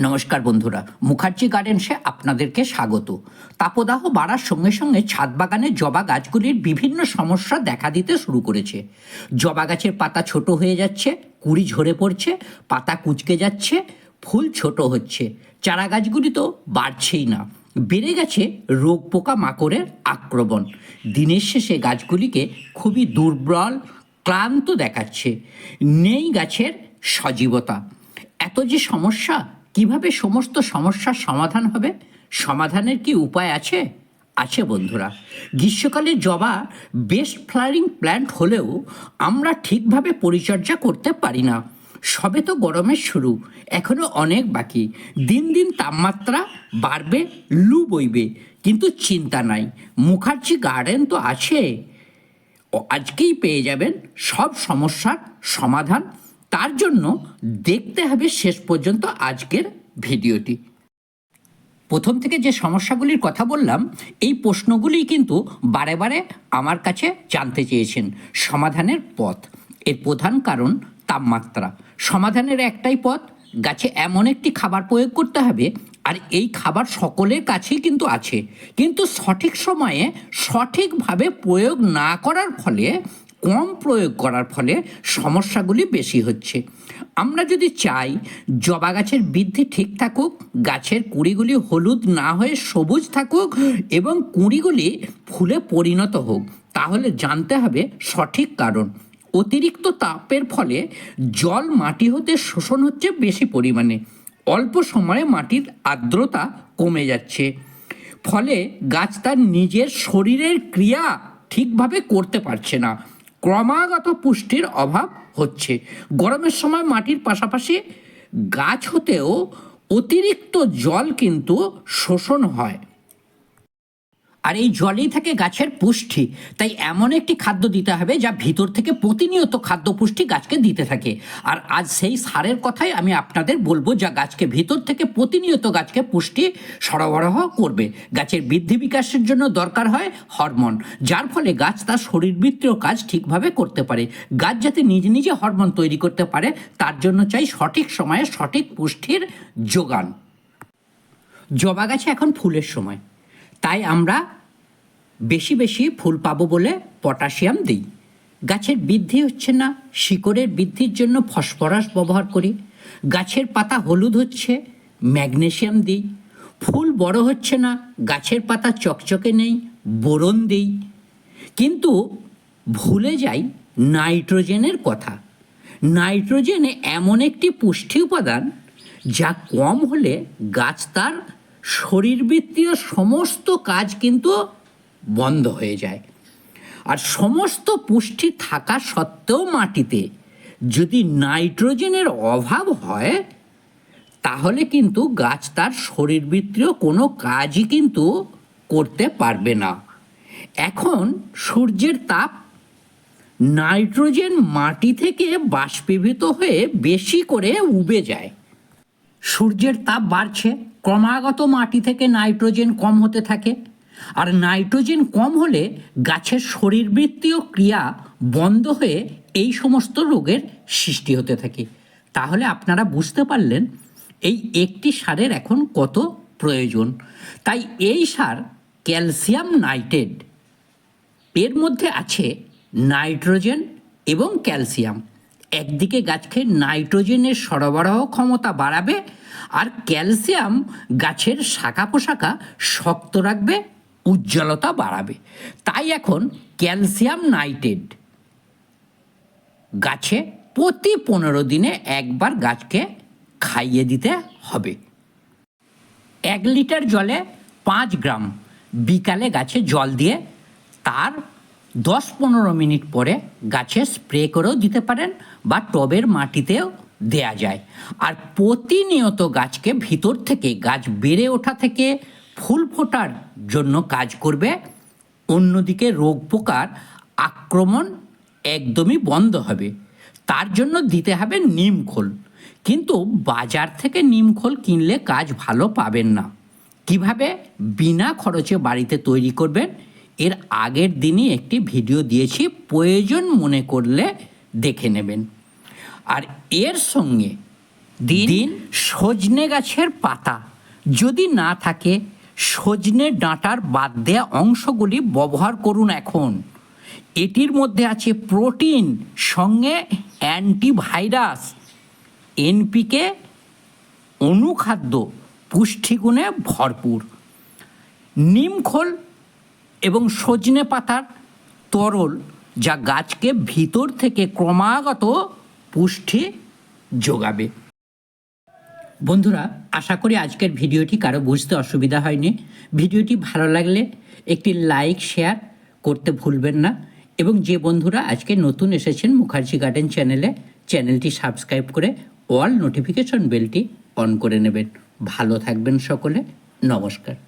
নমস্কার বন্ধুরা, মুখার্জি গার্ডেন্সে আপনাদেরকে স্বাগত। তাপদাহ বাড়ার সঙ্গে সঙ্গে ছাদ বাগানে জবা গাছগুলির বিভিন্ন সমস্যা দেখা দিতে শুরু করেছে। জবা গাছের পাতা ছোট হয়ে যাচ্ছে, কুড়ি ঝরে পড়ছে, পাতা কুঁচকে যাচ্ছে, ফুল ছোট হচ্ছে। চারা গাছগুলি তো বাড়ছেই না। বেড়ে গেছে রোগ পোকা মাকড়ের আক্রমণ। দিনের শেষে গাছগুলিকে খুবই দুর্বল, ক্লান্ত দেখাচ্ছে। নেই গাছের সজীবতা। এত যে সমস্যা কীভাবে সমস্ত সমস্যার সমাধান হবে? সমাধানের কি উপায় আছে? আছে বন্ধুরা গ্রীষ্মকালে জবা বেস্ট ফ্লাওয়ারিং প্ল্যান্ট হলেও আমরা ঠিকভাবে পরিচর্যা করতে পারি না। সবে তো গরমের শুরু, এখনও অনেক বাকি। দিন দিন তাপমাত্রা বাড়বে, লু বইবে, কিন্তু চিন্তা নাই, মুখার্জি গার্ডেন তো আছে। আজকেই পেয়ে যাবেন সব সমস্যার সমাধান। তার জন্য দেখতে হবে শেষ পর্যন্ত আজকের ভিডিওটি। প্রথম থেকে যে সমস্যাগুলির কথা বললাম, এই প্রশ্নগুলি কিন্তু বারে বারে আমার কাছে জানতে চেয়েছেন। সমাধানের পথ। এর প্রধান কারণ তাপমাত্রা। সমাধানের একটাই পথ, গাছে এমন একটি খাবার প্রয়োগ করতে হবে, আর এই খাবার সকলের কাছেই কিন্তু আছে। কিন্তু সঠিক সময়ে সঠিকভাবে প্রয়োগ না করার ফলে কম প্রয়োগ করার ফলে সমস্যাগুলি বেশি হচ্ছে। আমরা যদি চাই জবা গাছের বৃদ্ধি ঠিক থাকুক, গাছের কুঁড়িগুলি হলুদ না হয়ে সবুজ থাকুক এবং কুঁড়িগুলি ফুলে পরিণত হোক, তাহলে জানতে হবে সঠিক কারণ। অতিরিক্ত তাপের ফলে জল মাটি হতে শোষণ হচ্ছে বেশি পরিমাণে। অল্প সময়ে মাটির আর্দ্রতা কমে যাচ্ছে। ফলে গাছ তার নিজের শরীরের ক্রিয়া ঠিকভাবে করতে পারছে না। ক্রমাগত পুষ্টির অভাব হচ্ছে। গরমের সময় মাটির পাশাপাশি গাছ হতেও অতিরিক্ত জল কিন্তু শোষণ হয়। আর এই জলেই থাকে গাছের পুষ্টি। তাই এমন একটি খাদ্য দিতে হবে যা ভিতর থেকে প্রতিনিয়ত খাদ্য পুষ্টি গাছকে দিতে থাকে। আর আজ সেই সারের কথাই আমি আপনাদের বলব যা গাছকে ভিতর থেকে প্রতিনিয়ত গাছকে পুষ্টি সরবরাহ করবে। গাছের বৃদ্ধি বিকাশের জন্য দরকার হয় হরমোন, যার ফলে গাছ তার শরীরবৃত্তীয় কাজ ঠিকভাবে করতে পারে। গাছ যাতে নিজে নিজে হরমোন তৈরি করতে পারে, তার জন্য চাই সঠিক সময়ে সঠিক পুষ্টির যোগান। জবা গাছে এখন ফুলের সময়। তাই আমরা বেশি বেশি ফুল পাবো বলে পটাশিয়াম দিই। গাছের বৃদ্ধি হচ্ছে না, শিকড়ের বৃদ্ধির জন্য ফসফরাস ব্যবহার করি। গাছের পাতা হলুদ হচ্ছে, ম্যাগনেশিয়াম দিই। ফুল বড় হচ্ছে না, গাছের পাতা চকচকে নেই, বোরন দিই। কিন্তু ভুলে যাই নাইট্রোজেনের কথা। নাইট্রোজেনে এমন একটি পুষ্টি উপাদান যা কম হলে গাছ তার শরীরবৃত্তীয় সমস্ত কাজ কিন্তু বন্ধ হয়ে যায়। আর সমস্ত পুষ্টি থাকা সত্ত্বেও মাটিতে যদি নাইট্রোজেনের অভাব হয়, তাহলে কিন্তু গাছ তার শরীরবৃত্তীয় কোনো কাজই কিন্তু করতে পারবে না। এখন সূর্যের তাপ নাইট্রোজেন মাটি থেকে বাষ্পীভূত হয়ে বেশি করে উবে যায়। সূর্যের তাপ বাড়ছে, ক্রমাগত মাটি থেকে নাইট্রোজেন কম হতে থাকে। আর নাইট্রোজেন কম হলে গাছের শরীরবৃত্তীয় ক্রিয়া বন্ধ হয়ে এই সমস্ত রোগের সৃষ্টি হতে থাকে। তাহলে আপনারা বুঝতে পারলেন এই একটি সারের এখন কত প্রয়োজন। তাই এই সার ক্যালসিয়াম নাইট্রেট, এর মধ্যে আছে নাইট্রোজেন এবং ক্যালসিয়াম। একদিকে গাছকে নাইট্রোজেনের সরবরাহ ক্ষমতা বাড়াবে আর ক্যালসিয়াম গাছের শাখা পোশাখা শক্ত রাখবে উজ্জ্বলতা বাড়াবে। তাই এখন ক্যালসিয়াম নাইট্রেট গাছে প্রতি পনেরো দিনে একবার গাছকে খাইয়ে দিতে হবে। এক লিটার জলে পাঁচ গ্রাম বিকালে গাছে জল দিয়ে তার দশ পনেরো মিনিট পরে গাছে স্প্রে করেও দিতে পারেন বা টবের মাটিতেও দেয়া যায়। আর প্রতিনিয়ত গাছকে ভিতর থেকে, গাছ বেড়ে ওঠা থেকে ফুল ফোটার জন্য কাজ করবে অন্যদিকে রোগ পোকার আক্রমণ একদমই বন্ধ হবে। তার জন্য দিতে হবে নিমখোল কিন্তু বাজার থেকে নিমখোল কিনলে কাজ ভালো পাবেন না। কীভাবে? বিনা খরচে বাড়িতে তৈরি করবেন। এর আগের দিনই একটি ভিডিও দিয়েছি প্রয়োজন মনে করলে দেখে নেবেন। আর এর সঙ্গে দিন সজনে গাছের পাতা যদি না থাকে সজনে ডাঁটার বাদ দেওয়া অংশগুলি ব্যবহার করুন এখন। এটির মধ্যে আছে প্রোটিন, সঙ্গে অ্যান্টিভাইরাস, এনপিকে, অনুখাদ্য, পুষ্টিগুণে ভরপুর। নিমখোল এবং সজনে পাতার তরল, যা গাছকে ভিতর থেকে ক্রমাগত পুষ্টি যোগাবে। বন্ধুরা, আশা করি আজকের ভিডিওটি কারও বুঝতে অসুবিধা হয়নি। ভিডিওটি ভালো লাগলে একটি লাইক, শেয়ার করতে ভুলবেন না। এবং যে বন্ধুরা আজকে নতুন এসেছেন মুখার্জি গার্ডেন চ্যানেলে, চ্যানেলটি সাবস্ক্রাইব করে অল নোটিফিকেশন বেলটি অন করে নেবেন। ভালো থাকবেন সকলে। নমস্কার।